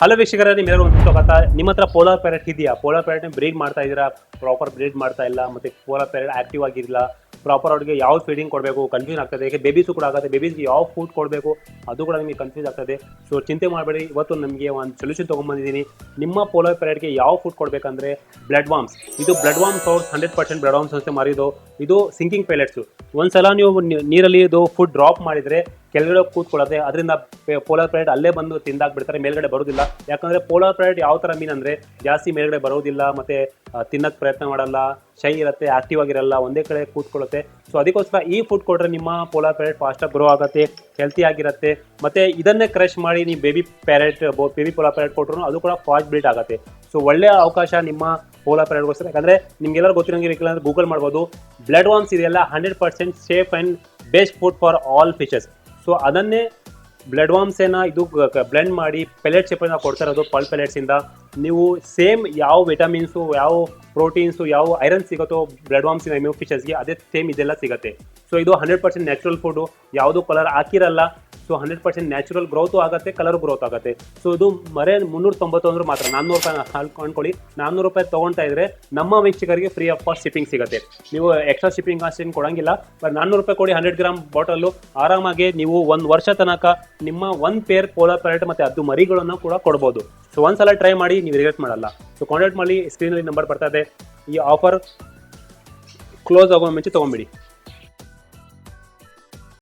Hello ವೀಕ್ಷಕರ ನಿಮ್ಮೆಲ್ಲರೂ ಒಂದು ಸ್ವಾಗತ ನಿಮ್ಮ ಹತ್ರ ಪೋಲಾರ್ ಪ್ಯಾರೆಟ್ ಇದೆಯಾ? ಪೋಲಾರ್ ಪ್ಯಾರೆಟ್ ಬ್ರೀಡ್ ಮಾಡ್ತಾ ಇದ್ದೀರಾ? ಪ್ರಾಪರ್ ಬ್ರೀಡ್ ಮಾಡ್ತಾ ಇಲ್ಲ, ಮತ್ತೆ ಪೋಲಾರ್ ಪ್ಯಾರೆಟ್ ಆಕ್ಟಿವ್ ಆಗಿರಲಿಲ್ಲ. ಪ್ರಾಪರ್ ಅವ್ರಿಗೆ ಯಾವ ಫೀಡಿಂಗ್ ಕೊಡಬೇಕು? ಕನ್ಫ್ಯೂಸ್ ಆಗ್ತದೆ. ಯಾಕೆ ಬೇಬೀಸು ಕೂಡ ಆಗುತ್ತೆ. ಬೇಬೀಸ್ಗೆ ಯಾವ ಫುಡ್ ಕೊಡಬೇಕು? ಅದು ಕೂಡ ನಿಮಗೆ ಕನ್ಫ್ಯೂಸ್ ಆಗ್ತದೆ. ಸೊ ಚಿಂತೆ ಮಾಡಬೇಡಿ. ಇವತ್ತು ನಮಗೆ ಒಂದು ಸೊಲ್ಯೂಷನ್ ತೊಗೊಂಬಂದಿದ್ದೀನಿ ನಿಮ್ಮ ಪೋಲಾರ್ ಪ್ಯಾರೆಟ್ಗೆ ಯಾವ ಫುಡ್ ಕೊಡಬೇಕಂದ್ರೆ ಬ್ಲಡ್ ವಾಮ್ಸ್ ಇದು ಬ್ಲಡ್ ವಾಮ್ ಅವ್ರು ಹಂಡ್ರೆಡ್ ಪರ್ಸೆಂಟ್ ಬ್ಲಡ್ ವಾಮ್ಸ್ ಸಂಸ್ಥೆ ಮಾರಿದ್ದು. ಇದು ಸಿಂಕಿಂಗ್ ಪೈಲೆಟ್ಸು ಒಂದ್ಸಲ ನೀವು ನೀರಲ್ಲಿ ಇದು ಫುಡ್ ಡ್ರಾಪ್ ಮಾಡಿದರೆ ಕೆಳಗಡೆ ಕೂತ್ಕೊಳ್ಳುತ್ತೆ ಅದರಿಂದ ಪೋಲಾರ್ ಪ್ಯಾರೆಟ್ ಅಲ್ಲೇ ಬಂದು ತಿಂದಾಕ್ಬಿಡ್ತಾರೆ ಮೇಲ್ಗಡೆ ಬರೋದಿಲ್ಲ. ಯಾಕಂದ್ರೆ ಪೋಲಾರ್ ಪ್ಯಾರೆಟ್ ಯಾವ ಥರ ಮೀನ್ ಅಂದ್ರೆ ಜಾಸ್ತಿ ಮೇಲ್ಗಡೆ ಬರೋದಿಲ್ಲ, ಮತ್ತೆ ತಿನ್ನೋಕ್ಕೆ ತಿನ್ನಕ್ ಪ್ರಯತ್ನ ಮಾಡಲ್ಲ, ಶೈ ಇರುತ್ತೆ ಆಕ್ಟಿವ್ ಆಗಿರಲ್ಲ, ಒಂದೇ ಕಡೆ ಕೂತ್ಕೊಳ್ಳುತ್ತೆ. ಸೊ ಅದಕ್ಕೋಸ್ಕರ ಈ ಫುಡ್ ಕೊಟ್ಟರೆ ನಿಮ್ಮ ಪೋಲಾರ್ ಪ್ಯಾರೆಟ್ ಫಾಸ್ಟಾಗಿ ಗ್ರೋ ಆಗುತ್ತೆ ಹೆಲ್ತಿ ಆಗಿರುತ್ತೆ. ಮತ್ತೆ ಇದನ್ನೇ ಕ್ರಶ್ ಮಾಡಿ ನೀವು baby parrot baby polar parrot ಕೊಟ್ಟರು ಅದು ಕೂಡ ಫಾಸ್ಟ್ ಬಿಲ್ಟ್ ಆಗುತ್ತೆ. ಸೊ ಒಳ್ಳೆಯ ಅವಕಾಶ ನಿಮ್ಮ ಪೋಲಾರ್ ಪ್ಯಾರೆಟ್ಗೋಸ್ಕರ ಯಾಕಂದ್ರೆ ನಿಮ್ಗೆಲ್ಲರೂ ಗೊತ್ತಿರೋಂಗಿರಲಿಲ್ಲ ಅಂದ್ರೆ ಗೂಗಲ್ ಮಾಡ್ಬೋದು. ಬ್ಲಡ್ ವಾಮ್ಸ್ ಇದೆಯಲ್ಲ hundred percent safe and best food for all fishes so ಅದನ್ನೇ ಬ್ಲಡ್ ವಾಮ್ಸೇನ ಇದು ಬ್ಲೆಂಡ್ ಮಾಡಿ ಪೆಲೆಟ್ ನಾವು ಕೊಡ್ತಾ ಇರೋದು ಪಲ್ ಪೆಲೆಟ್ಸಿಂದ ನೀವು ಸೇಮ್ ಯಾವ ವಿಟಮಿನ್ಸು ಯಾವ ಪ್ರೋಟೀನ್ಸು ಯಾವ ಐರನ್ ಸಿಗುತ್ತೋ ಬ್ಲಡ್ ವಾಮ್ಸಿನ ಎಮ್ಯೂ ಫಿಶಸ್ಗೆ ಅದೇ ಸೇಮ್ ಇದೆಲ್ಲ ಸಿಗುತ್ತೆ. ಸೊ ಇದು ಹಂಡ್ರೆಡ್ ಪರ್ಸೆಂಟ್ ನ್ಯಾಚುರಲ್ ಫುಡ್ ಯಾವುದು colour ಹಾಕಿರಲ್ಲ so hundred percent natural growth ಆಗುತ್ತೆ ಕಲರ್ ಗ್ರೋತ್ ಆಗುತ್ತೆ. ಸೊ ಇದು ಮರೆ ಮುನ್ನೂರ ತೊಂಬತ್ತೊಂದು ಮಾತ್ರ. ನಾನ್ನೂರು ರೂಪಾಯಿ ಅನ್ಕೊಳ್ಳಿ ನಾನ್ನೂರು ರೂಪಾಯಿ ತೊಗೊಳ್ತಾ ಇದ್ರೆ ನಮ್ಮ ವೀಕ್ಷಕರಿಗೆ ಫ್ರೀ ಆಫ್ ಕಾಸ್ಟ್ ಶಿಪ್ಪಿಂಗ್ ಸಿಗುತ್ತೆ. ನೀವು ಎಕ್ಸ್ಟ್ರಾ ಶಿಪ್ಪಿಂಗ್ ಕಾಸ್ಟ್ ಏನು ಕೊಡಂಗಿಲ್ಲ. ಬಟ್ ನಾನ್ನೂರು ರೂಪಾಯಿ ಕೊಡಿ ಹಂಡ್ರೆಡ್ ಗ್ರಾಮ್ ಬಾಟಲ್ಲು ಆರಾಮಾಗಿ ನೀವು ಒಂದು ವರ್ಷ ತನಕ ನಿಮ್ಮ ಒಂದು ಪೇರ್ ಪೋಲಾರ್ ಪ್ಯಾರೆಟ್ ಮತ್ತು ಅದು ಮರಿಗಳನ್ನು ಕೂಡ ಕೊಡ್ಬೋದು. ಸೊ ಒಂದ್ಸಲ ಟ್ರೈ ಮಾಡಿ, ನೀವು ರಿಗ್ರೆಟ್ ಮಾಡಲ್ಲ. ಸೊ ಕಾಂಟ್ಯಾಕ್ಟ್ ಮಾಡಿ ಸ್ಕ್ರೀನಲ್ಲಿ ನಂಬರ್ ಬರ್ತಾ ಇದೆ. ಈ ಆಫರ್ ಕ್ಲೋಸ್ ಆಗೋ ಮುಂಚೆ ತೊಗೊಂಬಿಡಿ.